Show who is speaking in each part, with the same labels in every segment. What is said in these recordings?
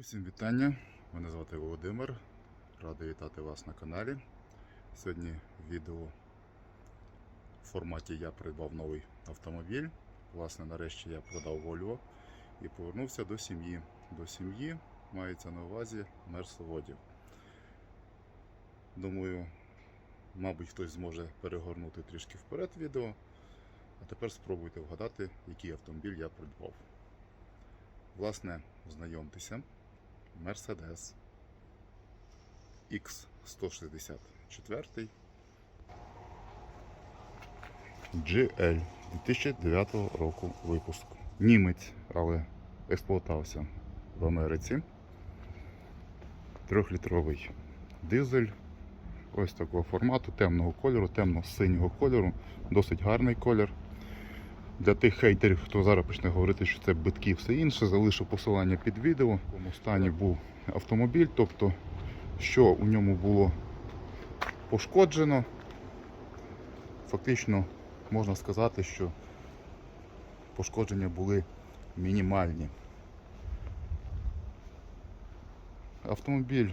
Speaker 1: Усім вітання! Мене звати Володимир. Радий вітати вас на каналі. Сьогодні відео в форматі я придбав новий автомобіль. Власне, нарешті я продав Volvo і повернувся до сім'ї. До сім'ї мається на увазі мерсоводів. Думаю, мабуть, хтось зможе перегорнути трішки вперед відео. А тепер спробуйте вгадати, який автомобіль я придбав. Власне, знайомтеся. Mercedes X164 GL 2009 року випуску. Німець, але експлуатався в Америці. Трьохлітровий дизель. Ось такого формату, темного кольору, темно-синього кольору, досить гарний колір. Для тих хейтерів, хто зараз почне говорити, що це битки і все інше, залишу посилання під відео, в якому стані був автомобіль, тобто, що у ньому було пошкоджено. Фактично можна сказати, що пошкодження були мінімальні. Автомобіль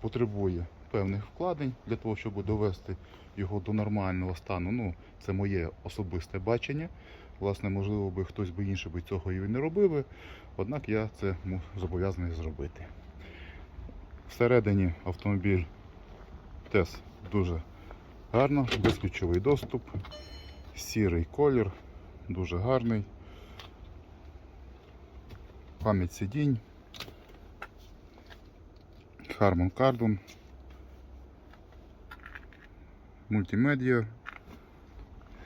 Speaker 1: потребує певних вкладень для того, щоб довести його до нормального стану. Ну, це моє особисте бачення. Власне, можливо, би хтось би інший би цього і не робив, однак я це зобов'язаний зробити. Всередині автомобіль теж дуже гарно, безключовий доступ, сірий колір, дуже гарний. Пам'ять сидінь, Harman Kardon, мультимедіа,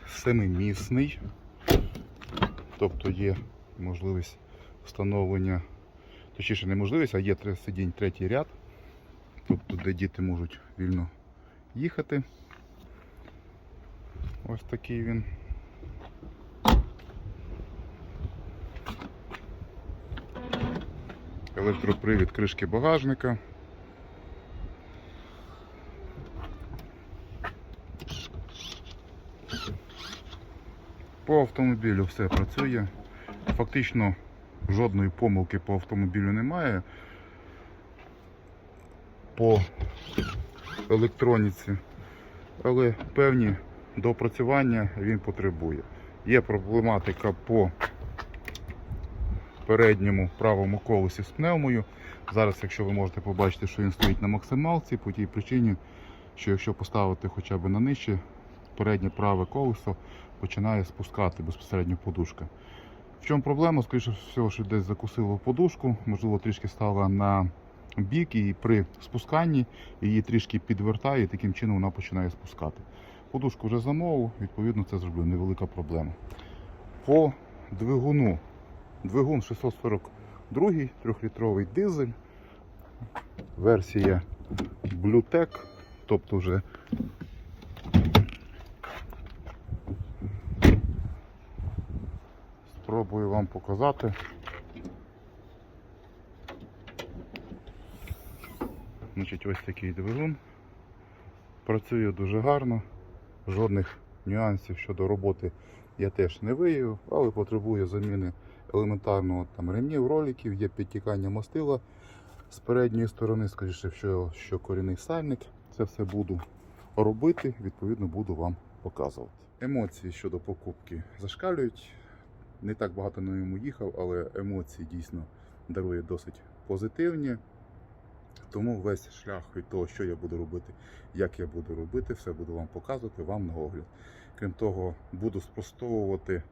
Speaker 1: семимісний, тобто є можливість встановлення, точніше не можливість, а є сидінь третій ряд, тобто де діти можуть вільно їхати. Ось такий він. Електропривід кришки багажника. По автомобілю все працює. Фактично жодної помилки по автомобілю немає. По електроніці. Але певні доопрацювання він потребує. Є проблематика по передньому правому колесі з пневмою. Зараз, якщо ви можете побачити, що він стоїть на максималці, по тій причині, що якщо поставити хоча б на нижче, переднє праве колесо починає спускати безпосередньо подушка. В чому проблема? Скоріше всього, що десь закусило подушку, можливо, трішки стала на бік і при спусканні її трішки підвертає і таким чином вона починає спускати. Подушку вже замовив, відповідно, це зроблю невелика проблема. По двигуну. Двигун 642 трьохлітровий дизель. Версія Bluetech, тобто вже спробую вам показати. Значить, ось такий двигун. Працює дуже гарно, жодних нюансів щодо роботи я теж не виявив, але потребує заміни елементарного там ремнів, роликів, є підтікання мастила з передньої сторони, скоріше, що, що корінний сальник. Це все буду робити, відповідно буду вам показувати. Емоції щодо покупки зашкалюють. Не так багато на ньому їхав, але емоції дійсно дарує досить позитивні. Тому весь шлях від того, що я буду робити, як я буду робити, все буду вам показувати, вам на огляд. Крім того, буду спростовувати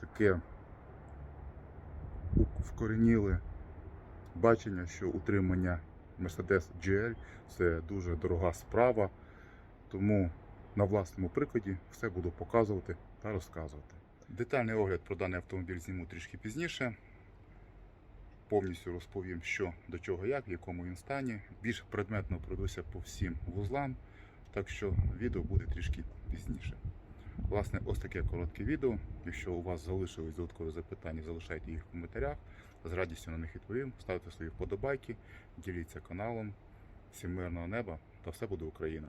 Speaker 1: таке вкореніле бачення, що утримання Mercedes GL це дуже дорога справа. Тому на власному прикладі все буду показувати та розказувати. Детальний огляд про даний автомобіль зніму трішки пізніше. Повністю розповім, що до чого як, в якому він стані. Більш предметно пройдуся по всім вузлам, так що відео буде трішки пізніше. Власне, ось таке коротке відео. Якщо у вас залишились додаткові запитання, залишайте їх в коментарях. З радістю на них відповім. Ставте свої вподобайки, діліться каналом. Всім мирного неба та все буде Україна!